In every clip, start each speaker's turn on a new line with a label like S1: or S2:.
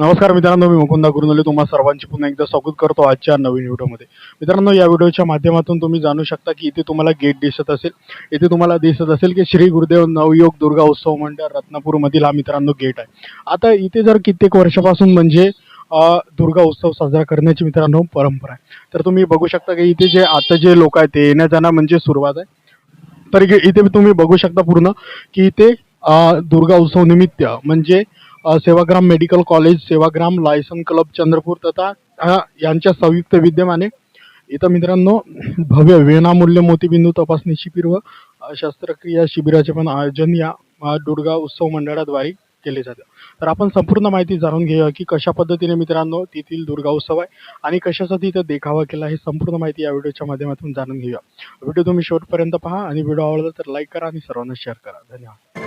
S1: नमस्कार मित्रांनो मी मुकुंदा गुरुनले तुम्हा सर्वांची पुन्हा एकदा स्वागत करतो आजच्या नवीन व्हिडिओमध्ये. मित्रांनो या व्हिडिओच्या माध्यमातून तुम्ही जाणू शकता की इथे तुम्हाला गेट दिसत असेल. इथे तुम्हाला दिसत असेल की श्री गुरुदेव नवयोग दुर्गा उत्सव मंडळ रत्नापूरमधील हा मित्रांनो गेट आहे. आता इथे जर कित्येक वर्षापासून म्हणजे दुर्गा उत्सव साजरा करण्याची मित्रांनो परंपरा आहे. तर तुम्ही बघू शकता की इथे जे आता जे लोक आहेत ते येण्या जाणं म्हणजे सुरुवात आहे. तर इथे इथे तुम्ही बघू शकता पूर्ण की इथे दुर्गा उत्सव निमित्त म्हणजे सेवाग्राम मेडिकल कॉलेज सेवाग्राम लायसन क्लब चंद्रपूर तथा यांच्या संयुक्त विद्यमाने. इथं मित्रांनो भव्य विनामूल्य मोतीबिंदू तपासणी शिबिर व शस्त्रक्रिया शिबिराचे पण आयोजन या दुर्गा उत्सव मंडळाद्वारे केले जाते. तर आपण संपूर्ण माहिती जाणून घेऊया की कशा पद्धतीने मित्रांनो तेथील दुर्गा उत्सव आहे आणि कशासाठी इथं देखावा केला हे संपूर्ण माहिती या व्हिडिओच्या माध्यमातून जाणून घेऊया. व्हिडिओ तुम्ही शेवटपर्यंत पहा आणि व्हिडिओ आवडला तर लाईक करा आणि सर्वांना शेअर करा. धन्यवाद.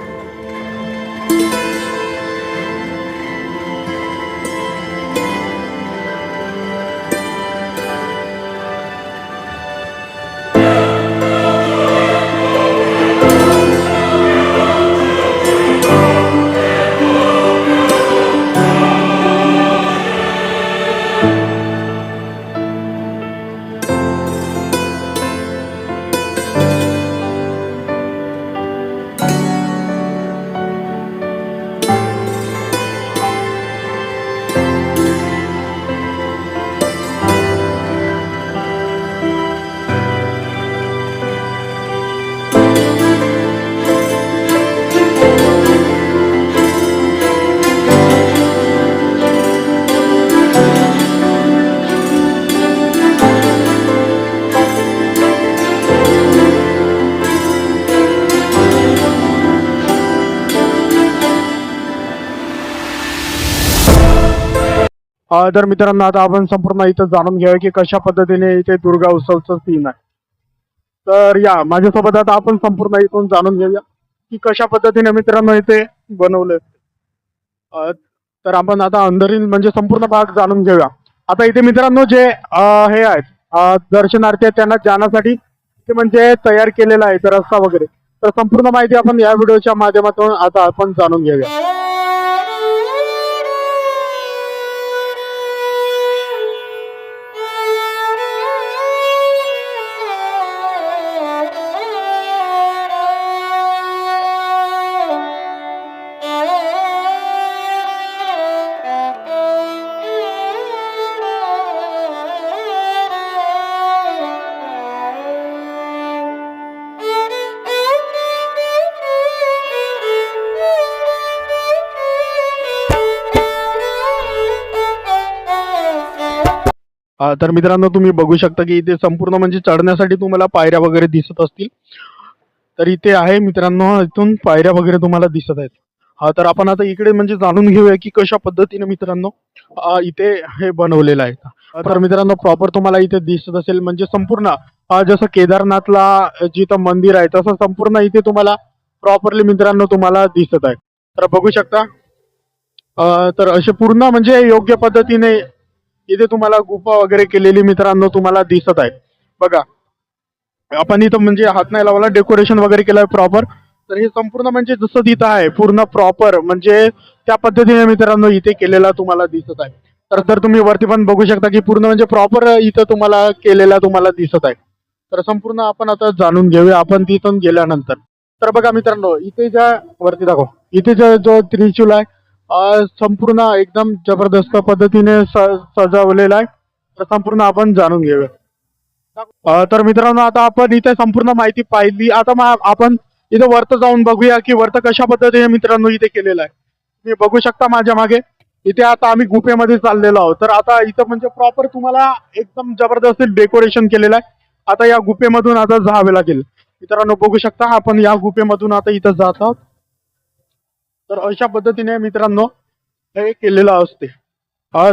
S1: तर मित्रांनो आता आपण संपूर्ण इथं जाणून घेऊया की कशा पद्धतीने इथे दुर्गा उत्सवचं सीन आहे. तर या माझ्यासोबत आता आपण संपूर्ण इथून जाणून घेऊया की कशा पद्धतीने मित्रांनो इथे बनवले. तर आपण आता अंधरील म्हणजे संपूर्ण भाग जाणून घेऊया. आता इथे मित्रांनो जे हे आहेत दर्शनार्थी आहेत त्यांना जाण्यासाठी ते म्हणजे तयार केलेला आहे रस्ता वगैरे. तर संपूर्ण माहिती आपण या व्हिडिओच्या माध्यमातून आता आपण जाणून घेऊया. तर मित्रांनो तुम्ही बघू शकता की इथे संपूर्ण म्हणजे चढण्यासाठी तुम्हाला पायऱ्या वगैरे दिसत असतील. तर इथे आहे मित्रांनो इथून पायऱ्या वगैरे तुम्हाला दिसत आहेत. हा तर आपण आता इकडे म्हणजे जाणून घेऊया की कशा पद्धतीने मित्रांनो इथे हे बनवलेलं आहे. तर मित्रांनो प्रॉपर तुम्हाला इथे दिसत असेल म्हणजे संपूर्ण जसं केदारनाथला जिथं मंदिर आहे तसं संपूर्ण इथे तुम्हाला प्रॉपरली मित्रांनो तुम्हाला दिसत आहे. तर बघू शकता तर असे पूर्ण म्हणजे योग्य पद्धतीने इथे तुम्हाला गुफा वगैरे केलेली मित्रांनो तुम्हाला दिसत आहे बघा आपण इथं म्हणजे हात नाही लावला डेकोरेशन वगैरे केलंय प्रॉपर तर हे संपूर्ण म्हणजे जसं तिथं आहे पूर्ण प्रॉपर म्हणजे त्या पद्धतीने मित्रांनो इथे केलेला तुम्हाला दिसत आहे. तर तर तुम्ही वरती पण बघू शकता की पूर्ण म्हणजे प्रॉपर इथं तुम्हाला केलेला तुम्हाला दिसत आहे. तर संपूर्ण आपण आता जाणून घेऊया आपण तिथून गेल्यानंतर. तर बघा मित्रांनो इथे ज्या वरती दाखव. इथे जो जो त्रिशूल आहे संपूर्ण एकदम जबरदस्त पद्धतीने स- सजवलेला आहे. तर संपूर्ण आपण जाणून घेऊया. तर मित्रांनो आता आपण इथे संपूर्ण माहिती पाहिली. आता आपण इथे वर्त जाऊन बघूया की वर्त कशा पद्धतीने मित्रांनो इथे केलेलं आहे. तुम्ही बघू शकता माझ्या मागे. इथे आता आम्ही गुफेमध्ये चाललेलो आहोत. तर आता इथं म्हणजे प्रॉपर तुम्हाला एकदम जबरदस्त डेकोरेशन केलेलं आहे. आता या गुफेमधून आता जावे लागेल. मित्रांनो बघू शकता आपण या गुफेमधून आता इथं जात आहोत. तर अशा पद्धतीने मित्रांनो हे केलेलं असते.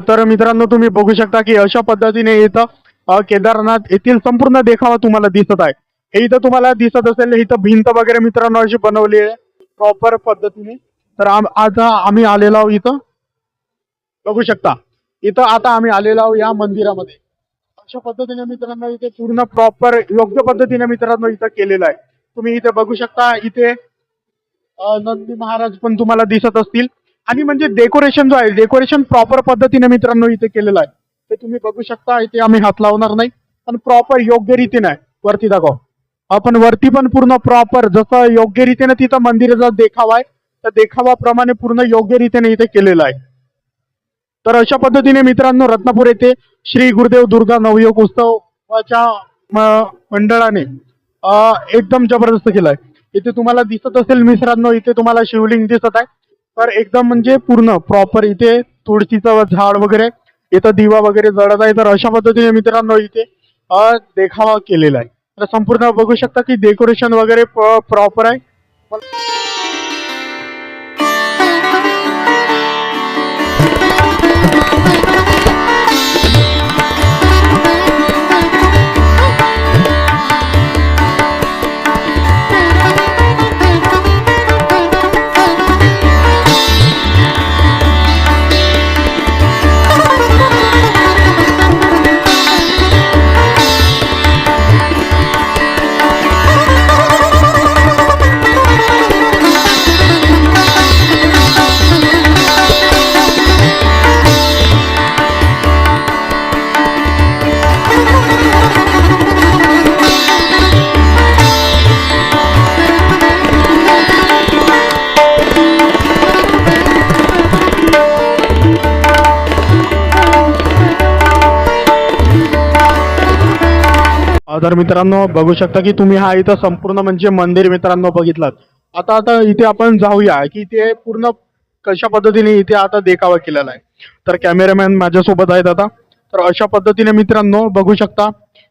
S1: तर मित्रांनो तुम्ही बघू शकता की अशा पद्धतीने इथं केदारनाथ येथील संपूर्ण देखावा तुम्हाला दिसत आहे. हे इथं तुम्हाला दिसत असेल इथं भिंत वगैरे मित्रांनो अशी बनवली आहे. प्रॉपर पद्धतीने. तर आज आम्ही आलेलो आहोत इथं. बघू शकता. इथं आता आम्ही आलेलो आहोत या मंदिरामध्ये. अशा पद्धतीने मित्रांनो इथे पूर्ण प्रॉपर योग्य पद्धतीने मित्रांनो इथं केलेलं आहे. तुम्ही इथे बघू शकता इथे नंदी महाराज पण तुम्हाला दिसत असतील. आणि म्हणजे डेकोरेशन जो आहे डेकोरेशन प्रॉपर पद्धतीने मित्रांनो इथे केलेलं आहे. ते तुम्ही बघू शकता इथे आम्ही हात लावणार नाही. पण प्रॉपर योग्य रीतीने आहे. वरती दाखव. आपण वरती पण पूर्ण प्रॉपर जसं योग्य रीतीने तिथं मंदिराचा देखावा आहे त्या देखावाप्रमाणे पूर्ण योग्य रीतीने इथे केलेलं आहे. तर अशा पद्धतीने मित्रांनो रत्नापूर येथे श्री गुरुदेव दुर्गा नवयोग उत्सवाच्या मंडळाने एकदम जबरदस्त केलाय इथे तुम्हाला दिसत असेल मिश्रांनो इथे तुम्हाला शिवलिंग दिसत आहे. तर एकदम म्हणजे पूर्ण प्रॉपर इथे तुळशीचं झाड वगैरे इथं दिवा वगैरे जळत आहे. तर अशा पद्धतीने मित्रांनो इथे देखावा केलेला आहे. तर संपूर्ण बघू शकता की डेकोरेशन वगैरे प्रॉपर आहे. तर मित्रांनो बघू शकता की तुम्ही हा इथं संपूर्ण म्हणजे मंदिर मित्रांनो बघितलात. आता आता इथे आपण जाऊया की ते पूर्ण कशा पद्धतीने इथे आता देखावा केलेला आहे. तर कॅमेरामॅन माझ्यासोबत आहेत आता. तर अशा पद्धतीने मित्रांनो बघू शकता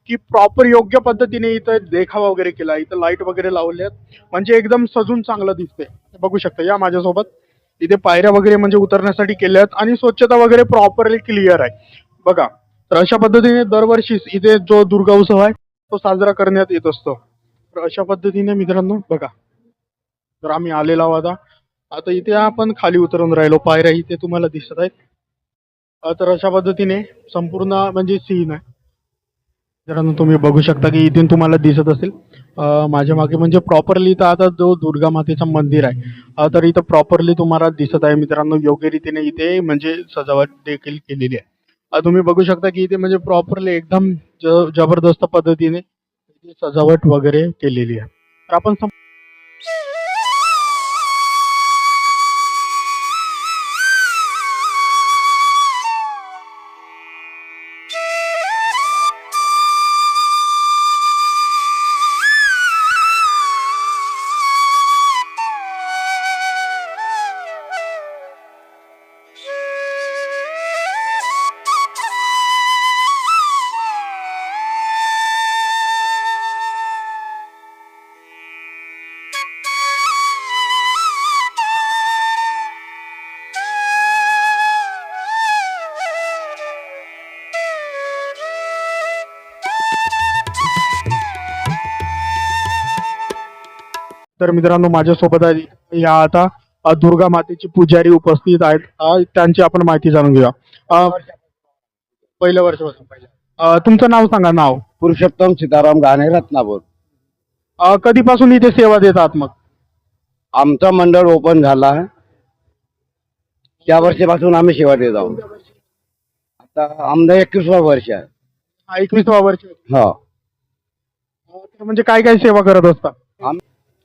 S1: की प्रॉपर योग्य पद्धतीने इथं देखावा वगैरे केला. इथं लाइट वगैरे लावले आहेत. म्हणजे एकदम सजून चांगलं दिसते बघू शकता या माझ्यासोबत. इथे पायऱ्या वगैरे म्हणजे उतरण्यासाठी केल्या आहेत आणि स्वच्छता वगैरे प्रॉपरली क्लिअर आहे. बघा तर अशा पद्धतीने दरवर्षी इथे जो दुर्गा उत्सव आहे तो साजरा करण्यात येत असतो. तर अशा पद्धतीने मित्रांनो बघा. तर आम्ही आलेलो आहोत आता. आता इथे आपण खाली उतरून राहिलो. पायऱ्या इथे तुम्हाला दिसत आहेत. तर अशा पद्धतीने संपूर्ण म्हणजे सीन आहे. मित्रांनो तुम्ही बघू शकता की इथून तुम्हाला दिसत असेल. माझ्या मागे म्हणजे प्रॉपरली इथं आता जो दुर्गा मातेचं मंदिर आहे तर इथं प्रॉपरली तुम्हाला दिसत आहे मित्रांनो. योग्य रीतीने इथे म्हणजे सजावट देखील केलेली आहे. तुम्ही बघू शकता की इथे म्हणजे प्रॉपरली एकदम ज जबरदस्त पद्धतीने सजावट वगैरे केलेली आहे. तर आपण तर मित्रांनो माझ्यासोबत आहे या आता दुर्गा मातेची पुजारी उपस्थित आहेत. त्यांची आपण माहिती जाणून घेऊया. पहिल्या वर्षापासून तुमचं नाव सांगा नाव.
S2: पुरुषोत्तम सीताराम गाणे रत्नापूर.
S1: कधीपासून इथे सेवा देतात मग?
S2: आमचं मंडळ ओपन झाला त्या वर्षीपासून आम्ही सेवा देत आहोत. आता आमचं एकवीसवा वर्ष आहे.
S1: हा, एकवीसवा वर्ष.
S2: हो.
S1: म्हणजे काय काय सेवा करत असता?
S2: आम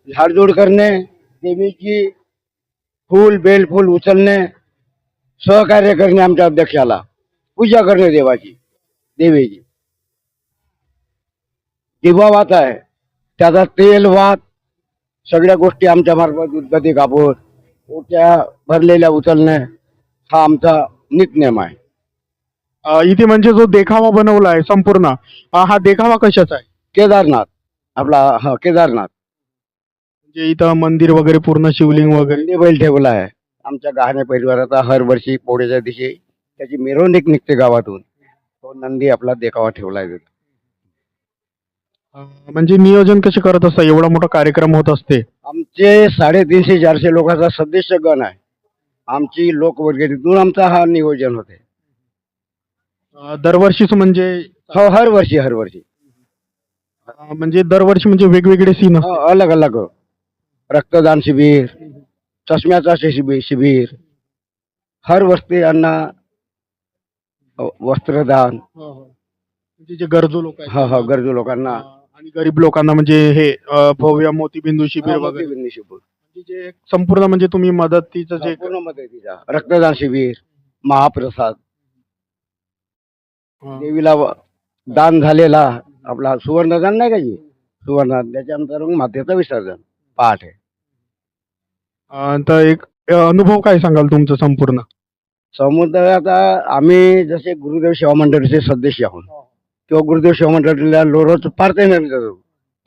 S2: झाडझूड करणे देवीची फूल बेलफूल उचलणे सहकार्य करणे आमच्या अध्यक्षाला. पूजा करणे देवाची देवीची. दिवा वात आहे त्याचा तेल वात सगळ्या गोष्टी आमच्या मार्फत उदबत्ती कापूर ओट्या भरलेल्या उचलणे हा आमचा नितनेम आहे.
S1: अ, इथे म्हणजे जो देखावा बनवला आहे संपूर्ण अ, हा देखावा कशाचा आहे?
S2: केदारनाथ आपला हा केदारनाथ.
S1: म्हणजे इथं मंदिर वगैरे पूर्ण शिवलिंग वगैरे?
S2: नंदी बैल ठेवला आहे. आमच्या गहाणे परिवाराचा हर वर्षी पोळ्याच्या दिवशी त्याची मिरवणूक निघते गावातून. तो नंदी आपला देखावा ठेवला आहे. तिथं.
S1: अ, म्हणजे नियोजन कसे करत असता? एवढा मोठा कार्यक्रम होत असते.
S2: आमचे साडेतीनशे चारशे लोकांचा सदस्य गण आहे. आमची लोकवर्गणीतून आमचा हा नियोजन होते.
S1: अ, दरवर्षीच म्हणजे?
S2: हो हर वर्षी हर वर्षी.
S1: अ, म्हणजे दरवर्षी म्हणजे वेगवेगळे सीन
S2: हो, अलग अलग. रक्तदान शिबिर चष्म्याचा शिबिर शिबिर हर वस्ती यांना वस्त्रदान.
S1: म्हणजे जे गरजू लोक आहेत.
S2: हा हा गरजू लोकांना.
S1: आणि गरीब लोकांना म्हणजे हे अं, भव्य मोतीबिंदू शिबिर
S2: हा,
S1: वगैरे.
S2: मोतीबिंदू शिबिर.
S1: म्हणजे जे संपूर्ण म्हणजे तुम्ही मदतीचं जे
S2: पूर्ण मदतीचा. रक्तदान शिबिर महाप्रसाद. देवीला व- दान झालेला आपला सुवर्णदान नाही का जी? सुवर्णदान. त्याच्यानंतर मग मातेचं विसर्जन. पहाटे
S1: अं, तर एक अं, अनुभव काय सांगाल तुमचं संपूर्ण?
S2: समुद्र आता आम्ही जसे गुरुदेव सेवा मंडळीचे सदस्य आहोत. किंवा गुरुदेव सेवा मंडळीला रोज प्रार्थना करतो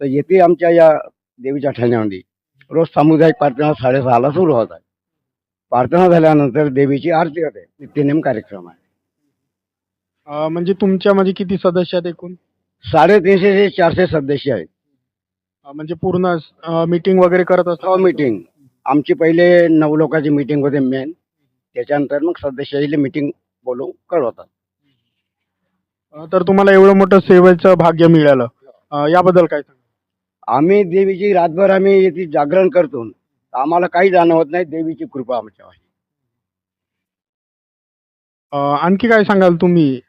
S2: तर येथे आमच्या या देवीच्या ठाण्यामध्ये रोज सामुदायिक प्रार्थना साडेसहाला सुरू होतात प्रार्थना झाल्यानंतर देवीची आरती होते. नित्यनेम कार्यक्रम आहे.
S1: अं, म्हणजे तुमच्या म्हणजे किती सदस्य आहेत एकूण?
S2: साडेतीनशे ते चारशे सदस्य आहेत.
S1: म्हणजे पूर्ण मीटिंग वगैरे करत असतो
S2: मीटिंग आमची पहिले नऊ लोकांची मीटिंग होते मेन त्याच्यानंतर मग सदस्याची मीटिंग बोलवून कळवतात.
S1: अं, तर तुम्हाला एवढं मोठं सेवेचं भाग्य मिळालं. अं, याबद्दल काय सांगा
S2: आम्ही देवीची रातभर आम्ही येथे जागरण करतो. आम्हाला काही जाणवत नाही देवीची कृपा आमच्यावर.
S1: अं, आणखी काय सांगाल तुम्ही?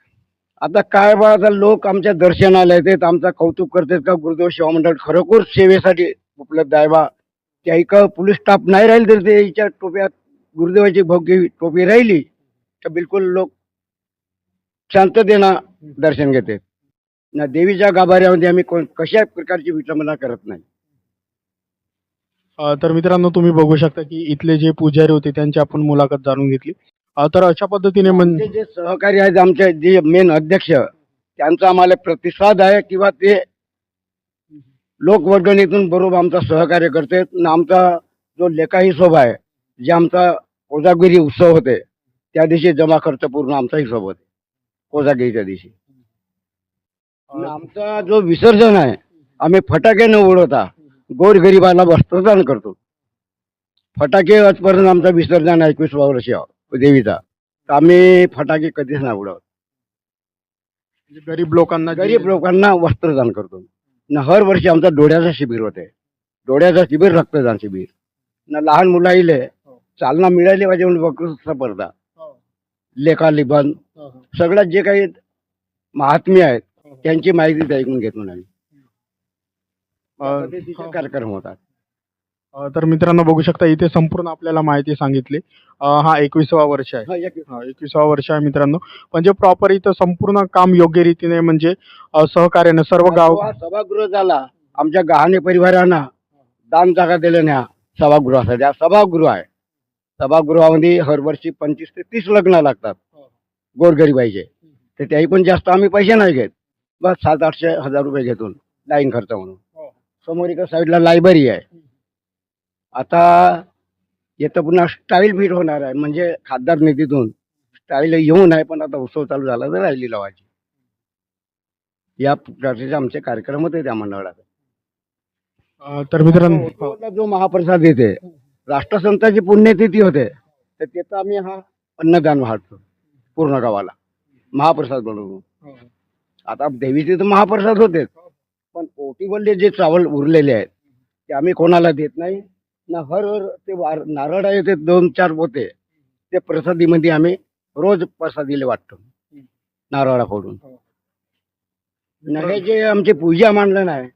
S2: आता काय बा आता लोक आमच्या दर्शनाला येतात आमचा कौतुक करतात का गुरुदेव शिवा मंडळ खरोखर सेवेसाठी उपलब्ध आहे बा. त्या इकडं पोलीस स्टाफ नाही राहील तर ते हिच्या टोप्यात गुरुदेवाची भोगी टोपी राहिली तर बिलकुल लोक शांततेनं दर्शन घेतात. ना देवीच्या गाभाऱ्यामध्ये आम्ही कोण कशा प्रकारची विटंबना करत नाही.
S1: तर मित्रांनो तुम्ही बघू शकता की इथले जे पुजारी होते त्यांची आपण मुलाखत जाणून घेतली. अ, तर अशा पद्धतीने म्हणजे
S2: आमचे जे सहकारी आहेत आमचे जे मेन अध्यक्ष त्यांचा आम्हाला प्रतिसाद आहे किंवा ते लोकवर्गणीतून बरोबर आमचा सहकार्य करते. आमचा जो लेखा हिशोब आहे जे आमचा कोजागिरी उत्सव होते त्या दिवशी जमा खर्च पूर्ण आमचा हिशोब होते कोजागिरीच्या दिवशी. आमचा जो विसर्जन आहे आम्ही फटाके न उडवता गोरगरिबाला वस्त्रदान करतो. फटाके आजपर्यंत आमचा विसर्जन आहे एकवीस वर्ष देवीचा. तर आम्ही फटाके कधीच नाही उडवत.
S1: म्हणजे गरीब लोकांना जे-
S2: गरीब लोकांना वस्त्रदान करतो. न हर वर्षी आमचा डोळ्याचा शिबिर होते. डोळ्याचा शिबिर रक्तदान शिबिर. न लहान मुलाईले चालना मिळाली पाहिजे म्हणून वक्तृत्व स्पर्धा.
S1: हो,
S2: लेखा लिबन.
S1: हो, हो.
S2: सगळ्यात जे काही महात्मे आहेत त्यांची माहिती ते ऐकून घेतो आम्ही.
S1: अ,
S2: त्या पद्धतीचे
S1: हो.
S2: कार्यक्रम होतात.
S1: तर मित्रांनो बघू शकता इथे संपूर्ण आपल्याला माहिती सांगितली. हा एकविसावा वर्ष आहे.
S2: हा, एक-
S1: हा एकविसावा वर्ष आहे मित्रांनो. म्हणजे प्रॉपर इथं संपूर्ण काम योग्य रीतीने म्हणजे सहकार्याने सर्व गाव
S2: हा सभागृह झाला. आमच्या गहाणे परिवारांना दान जागा दिल्या न्या सभागृहासाठी. हा सभागृह आहे. सभागृहामध्ये हरवर्षी पंचवीस ते तीस लग्न लागतात. गोरगरिबाईचे. तर त्याही पण जास्त आम्ही पैसे नाही घेत. बस सात आठशे हजार रुपये घेतो लाईन खर्च म्हणून. समोर एका साईडला लायब्ररी आहे. आता येतं पुन्हा स्टाईल फिट होणार आहे. म्हणजे खासदार निधीतून स्टाईल येऊन आहे पण आता उत्सव चालू झाला तर राहिली लावायची. या प्रकारचे आमचे कार्यक्रम होते त्या मंडळात.
S1: तर मित्रांनो हो.
S2: जो महाप्रसाद येते राष्ट्रसंताची पुण्यतिथी होते तर त्याचा आम्ही हा अन्नदान वाढतो पूर्ण गावाला. महाप्रसाद बनवून आता देवीचे तर महाप्रसाद होतेच पण ओटीवरले जे चावल उरलेले आहेत ते आम्ही कोणाला देत नाही. हर हर ते वार नारळ आहे ते दोन चार पोते. ते प्रसादीमध्ये आम्ही रोज प्रसादीला वाटतो. नारळा फोडून. न हे जे आमचे पूजा मांडलं आहे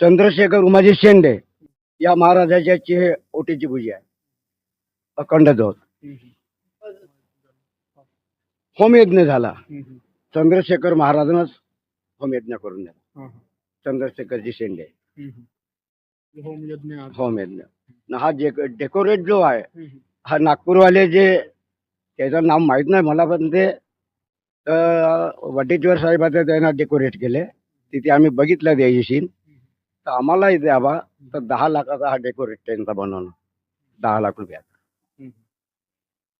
S2: चंद्रशेखर उमाजी शेंडे या महाराजाची हे ओटीची पूजा आहे. अखंड जोत होमयज्ञ झाला. चंद्रशेखर महाराजांनाच होमयज्ञ करून द्या चंद्रशेखरजी शेंडे.
S1: होम यज्ञ आज.
S2: होमयज्ञ. न हा जे डेकोरेट जो आहे हा नागपूरवाले जे त्याचं नाव माहीत नाही मला पण ते अं, वटेश्वर साहेबाचं त्यांना डेकोरेट केले. तिथे आम्ही बघितलं त्या सीन तर आम्हालाही द्यावा तर दहा लाखाचा हा डेकोरेट त्यांचा बनवणं दहा लाख रुपयाचा.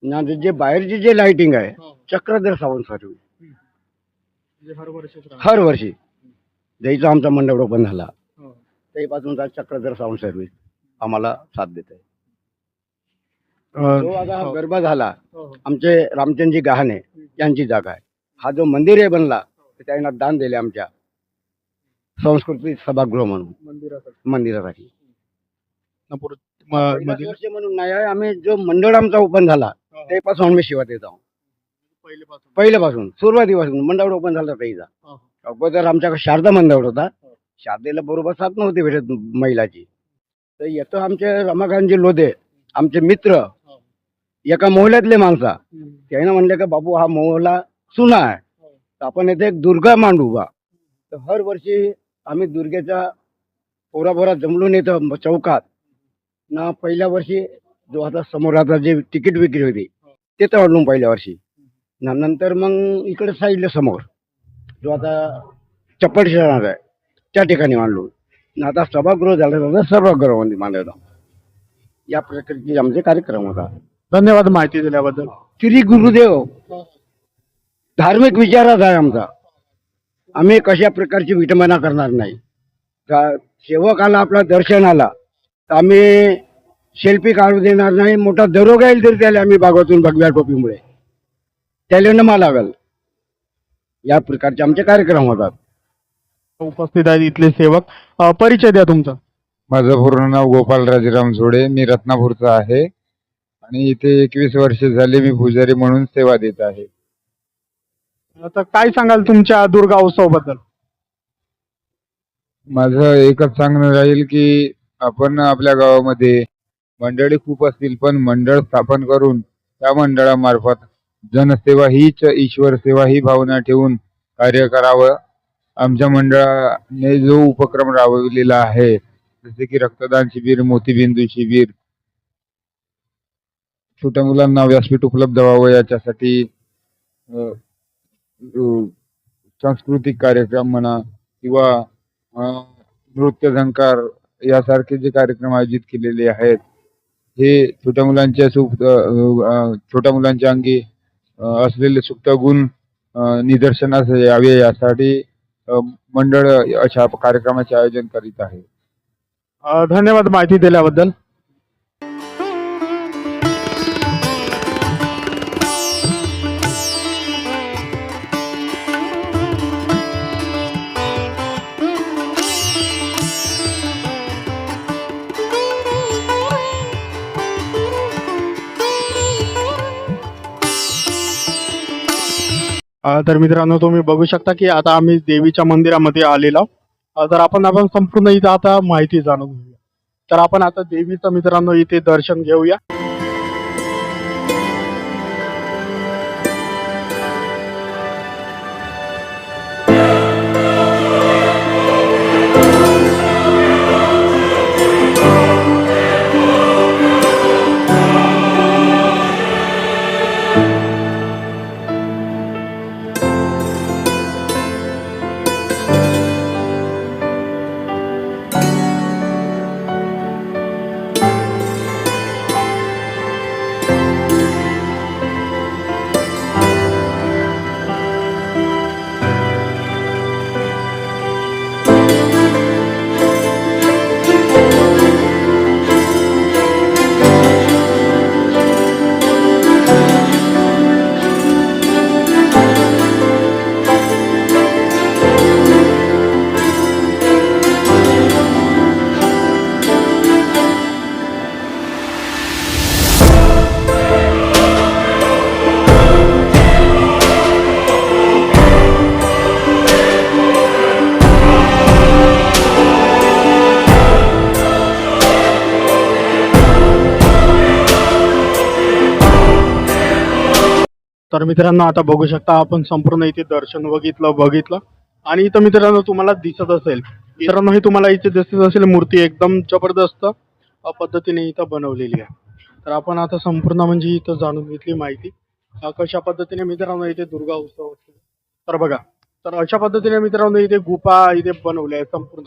S2: ना जे- बाहेरची जे लाइटिंग आहे चक्रधर सावंत सर्व्हिस
S1: म्हणजे हर
S2: वर्षी जयचा आमचा मंडप ओपन झाला.
S1: हो.
S2: तेपासूनचा चक्रधर सावंत सर्व्हिस आम्हाला साथ देते जो आता हा. गरबा झाला
S1: हो, हो.
S2: आमचे रामचंदजी गहाणे यांची जागा आहे. हा जो मंदिर आहे बनला तर त्यांना दान दिले आमच्या संस्कृती सभागृह म्हणून.
S1: मंदिरासाठी.
S2: मंदिरासाठी.
S1: नागपूर म-
S2: पहिला
S1: मध्ये
S2: वर्ष म्हणून नाही आहे आम्ही जो मंडळ आमचा ओपन झाला तेपासून आम्ही सेवा देत आहोत
S1: पहिलेपासून
S2: पहिल्यापासून सुरुवातीपासून मंडळ ओपन झाला ताईचा
S1: हा.
S2: अगोदर आमच्याकडे शारदा मंडळ होता. शारदेला बरोबर साथ नव्हती भेटत महिलाची. तर येतं आमचे रमाकांतजी लोधे आमचे मित्र एका मोहल्यातले माणसा. त्यानं म्हणले का बाबू हा मोहला सुना आहे. तर आपण येथे एक दुर्गा मांडू बा. तर हर वर्षी आम्ही दुर्गेच्या पोरापोरा जमलून येतो चौकात. ना पहिल्या वर्षी जो आता समोर आता जे तिकीट विक्री होती ते तर आणून पहिल्या वर्षी. ना नंतर मग इकडे साईडला समोर जो आता चप्पल शहरात आहे त्या ठिकाणी मांडलो आता सभागृह झालं तर सभागृहामध्ये मांडलं या प्रकारचे आमचे कार्यक्रम होता.
S1: धन्यवाद माहिती दिल्याबद्दल.
S2: श्री गुरुदेव धार्मिक विचारात आहे आमचा. आम्ही कशा प्रकारची विटंबना करणार नाही. का सेवक आला आपला दर्शन आला तर आम्ही सेल्फी काढू देणार नाही. मोठा दरोगा येईल तरी त्याला आम्ही बागातून भगव्या टोपीमुळे. त्याला नमा लागल. या प्रकारचे आमचे कार्यक्रम होतात.
S1: उपस्थित आहेत इथले सेवक. अ, परिचय द्या तुमचा.
S3: माझं पूर्ण नाव गोपाल राजाराम झोडे मी रत्नापूरचा आहे. आणि इथे एकवीस वर्ष झाले मी पुजारी म्हणून सेवा देत आहे.
S1: आता काय सांगाल तुमच्या दुर्गा उत्सवबद्दल
S3: माझं एकच सांगणं राहील की आपण आपल्या गावामध्ये मंडळी खूप असतील पण मंडळ स्थापन करून त्या मंडळामार्फत जनसेवा हीच ईश्वर सेवा ही भावना ठेवून कार्य करावं. आमच्या मंडळाने जो उपक्रम राबविलेला आहे जसे की रक्तदान शिबिर मोतीबिंदू शिबिर छोट्या मुलांना व्यासपीठ उपलब्ध व्हावं याच्यासाठी सांस्कृतिक कार्यक्रम म्हणा किंवा अ, नृत्य झंकार यासारखे जे कार्यक्रम आयोजित केलेले आहेत हे छोट्या मुलांच्या सुप्त छोट्या मुलांच्या अंगी असलेले सुप्त गुण निदर्शनास यावे यासाठी मंडळ अशा कार्यक्रमाचे आयोजन करीत आहे.
S1: धन्यवाद माहिती दिल्याबद्दल. तर मित्रांनो तुम्ही बघू शकता की आता आम्ही देवीच्या मंदिरामध्ये आलेलो आहोत. तर आपण आपण संपूर्ण इथं आता माहिती जाणून घेऊया तर आपण आता देवीचं मित्रांनो इथे दर्शन घेऊया तर मित्रांनो आता बघू शकता आपण संपूर्ण इथे दर्शन बघितलं बघितलं. आणि इथं मित्रांनो तुम्हाला दिसत असेल. मित्रांनो हे तुम्हाला इथे दिसत असेल मूर्ती एकदम जबरदस्त पद्धतीने इथं बनवलेली आहे. तर आपण आता संपूर्ण म्हणजे इथं जाणून घेतली माहिती. कशा पद्धतीने मित्रांनो इथे दुर्गा उत्सव असतो तर बघा तर अशा पद्धतीने मित्रांनो इथे गुफा इथे बनवल्या आहे संपूर्ण.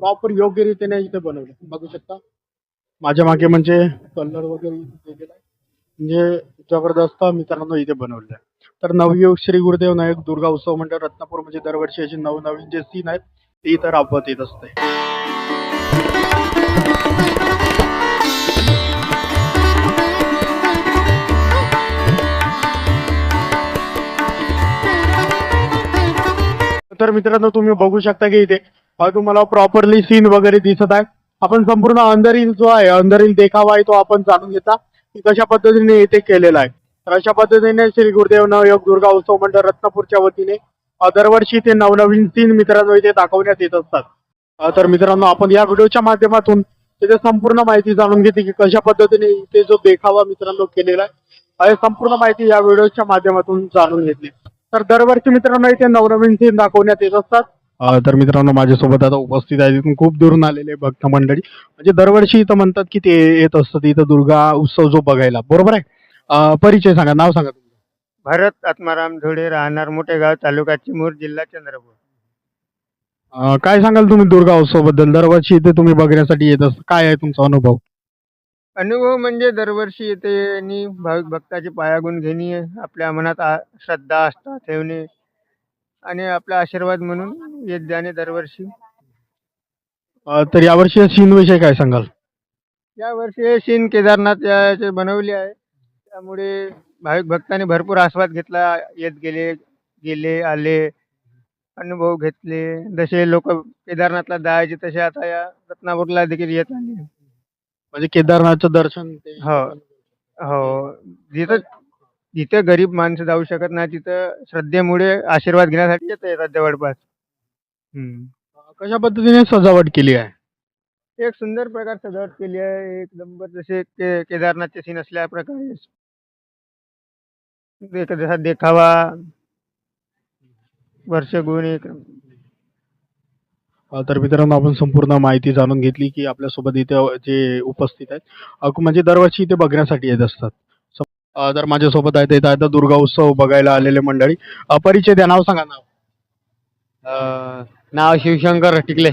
S1: प्रॉपर योग्य रीतीने इथे बनवले बघू शकता. माझ्या मागे म्हणजे कलर वगैरे म्हणजे जबरदस्त मित्रांनो इथे बनवले आहे. तर नवयुग श्री गुरुदेव नायक दुर्गा उत्सव मंडळ रत्नापूर म्हणजे दरवर्षी असे नवनवीन जे सीन आहेत ते इथं राबवत येत असते. तर मित्रांनो तुम्ही बघू शकता की इथे तुम्हाला प्रॉपरली सीन वगैरे दिसत आहे. आपण संपूर्ण अंधरील जो आहे अंधरील देखावा आहे तो आपण जाणून घेता. की कशा पद्धतीने इथे केलेला आहे? तर अशा पद्धतीने श्री गुरुदेव नवयोग दुर्गा उत्सव मंडळ रत्नापूरच्या वतीने दरवर्षी ते नवनवीन तीन मित्रांनो इथे दाखवण्यात येत असतात. तर मित्रांनो आपण या व्हिडिओच्या माध्यमातून तिथे संपूर्ण माहिती जाणून घेते की कशा पद्धतीने इथे जो देखावा मित्रांनो केलेला आहे संपूर्ण माहिती या व्हिडिओच्या माध्यमातून जाणून घेतली. तर दरवर्षी मित्रांनो इथे नवनवीन सीन दाखवण्यात येत असतात. तर मित्रांनो माझ्यासोबत आता उपस्थित आहे तिथून खूप दुरून आलेले भक्त मंडळी. म्हणजे दरवर्षी इथं म्हणतात की ते येत असतात. इथं दुर्गा उत्सव जो बघायला. बरोबर आहे? परिचय सांगा. नाव सांगा तुमचं.
S4: भरत आत्माराम धुळे राहणार मोठेगाव तालुका चिमूर जिल्हा चंद्रपूर.
S1: अ, काय सांगाल तुम्ही दुर्गा उत्सवबद्दल दरवर्षी इथे तुम्ही बघण्यासाठी येत असता. काय आहे तुमचा अनुभव?
S4: अनुभव म्हणजे दरवर्षी येते आणि भाविक भक्ताची पायागुण घेणे आपल्या मनात आ- श्रद्धा आस्था ठेवणे आणि आपला आशीर्वाद म्हणून येत जाणे दरवर्षी.
S1: अ, तर यावर्षी सीन विषयी काय सांगाल?
S4: या वर्षी हे शीन केदारनाथ याचे बनवले आहे. त्यामुळे भाविक भक्तांनी भरपूर आस्वाद घेतला. येत गेले गेले आले अनुभव घेतले. जसे लोक केदारनाथला जायचे तसे आता या रत्नापूरला देखील येत आले.
S1: म्हणजे केदारनाथचं दर्शन ते-
S4: हो. हो. जिथं जिथे गरीब माणसं जाऊ शकत नाही तिथं श्रद्धेमुळे आशीर्वाद घेण्यासाठी येत येतात जवळपास. हम्म.
S1: कशा पद्धतीने सजावट केली आहे?
S4: एक सुंदर प्रकार सजावट केली आहे. एक नंबर जसे के केदारनाथचे सीन असल्या प्रकारे. एक जसा देखावा. वर्ष गुण एक.
S1: अ, तर मित्रांनो आपण संपूर्ण माहिती जाणून घेतली की आपल्यासोबत इथे जे उपस्थित आहेत अ, म्हणजे दरवर्षी इथे बघण्यासाठी येत असतात. तर माझ्यासोबत आहेत इथं आता दुर्गा उत्सव बघायला आलेले मंडळी. अ, परिचय द्या नाव सांगा नाव
S4: नाव शिवशंकर टिकले.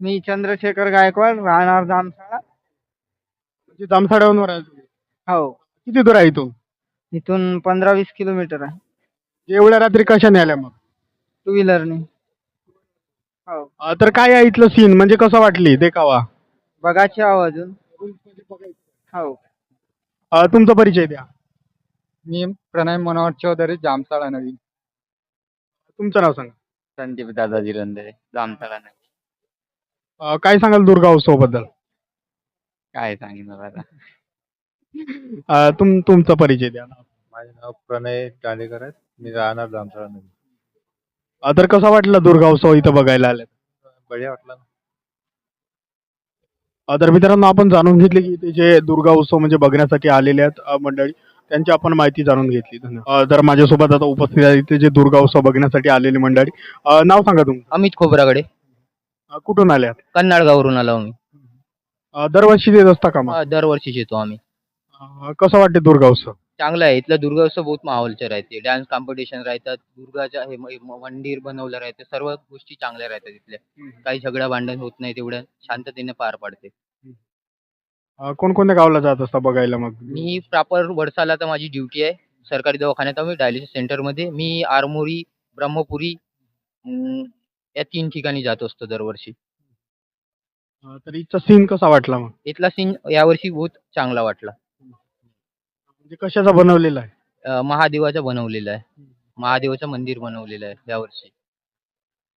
S4: मी चंद्रशेखर गायकवाड राहणार जामसाळा.
S1: म्हणजे जामसाड्यावर आहे तुम्ही.
S4: हो.
S1: किती दूर आहे इथून?
S4: इथून पंधरा वीस किलोमीटर आहे.
S1: एवढ्या रात्री कशाने आल्या मग?
S4: टू व्हीलरने. हो.
S1: अ, तर काय आहे इथलं सीन म्हणजे कसं वाटली? देखावा.
S4: बघायची आहो अजून. हो.
S1: अ, तुमचा परिचय द्या.
S3: मी प्रणय मनोहर चौधरी जामसाळा नवीन
S1: तुमचं नाव सांगा.
S5: संदीप दादाजी रंधे जामताला नाही
S1: अ, काय सांगाल दुर्गा उत्सवबद्दल
S5: काय सांगितलं आता?
S1: अ, तुम तुमचा परिचय द्या.
S3: माझे नाव प्रणय टालेकर आहे. मी राहणार जामसाळा नवीन
S1: अ, तर कसा वाटला दुर्गा उत्सव इथं बघायला आले
S3: बढिया वाटला
S1: अ, तर मित्रांनो आपण जाणून घेतले की इथे जे दुर्गा उत्सव म्हणजे बघण्यासाठी आलेले आहेत मंडळी त्यांची आपण माहिती जाणून घेतली. तर माझ्यासोबत आता उपस्थित आहे इथे जे दुर्गा उत्सव बघण्यासाठी आलेली मंडळी. नाव सांगा तुमचं.
S5: अमित खोबराकडे
S1: कुठून आल्यात
S5: कन्नाळगावरून आलो आम्ही.
S1: दरवर्षी देत असता का मग?
S5: दरवर्षीच येतो आम्ही.
S1: अ, कसं वाटते दुर्गा उत्सव?
S5: चांगलं आहे. इथलं दुर्गोत्सव बहुत माहोलचे राहते. डान्स कॉम्पिटिशन राहतात. दुर्गाच्या हे म- म- मंदिर बनवलं राहते. सर्व गोष्टी चांगल्या राहतात इथल्या. काही झगडा भांडण होत नाही तेवढ्या शांततेने पार पाडते.
S1: अ, कोणकोणत्या गावाला जात असता बघायला मग?
S5: मी प्रॉपर वडसाला तर माझी ड्युटी आहे. सरकारी दवाखान्यात आम्ही डायलिसिस सेंटरमध्ये मी आरमोरी ब्रह्मपुरी अं, या तीन ठिकाणी जात असतो दरवर्षी.
S1: अ, तर इथचा सीन कसा वाटला मग?
S5: इथला सीन यावर्षी बहुत चांगला वाटला.
S1: म्हणजे कशाचा बनवलेला आहे?
S5: अं, महादेवाचं बनवलेलं आहे. महादेवाचं मंदिर बनवलेलं आहे यावर्षी.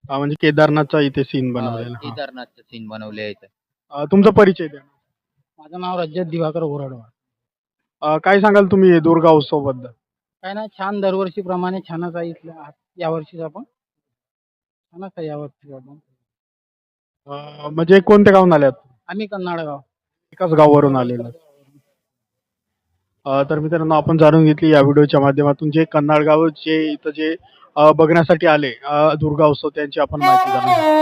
S1: अ, म्हणजे केदारनाथचा इथे सीन बनवलेला. हा.
S5: केदारनाथचं सीन बनवले आहे इथं.
S1: अ, तुमचा परिचय द्या.
S4: माझं नाव रजत दिवाकर ओराडवा
S1: अ, काय सांगाल तुम्ही दुर्गा उत्सवबद्दल?
S4: काय नाही छान दरवर्षीप्रमाणे छानच आहे इथलं. यावर्षीचा पण छानच आहे यावर्षी पण
S1: अ, म्हणजे कोणत्या गावून आल्यात?
S4: आम्ही कन्नाडगाव
S1: एकाच गावावरून आलेला. तर मित्रांनो आपण जाणून घेतली या व्हिडिओच्या माध्यमातून जे कन्नाळगाव जे इथं जे बघण्यासाठी आले दुर्गा उत्सव त्यांची आपण माहिती जाणून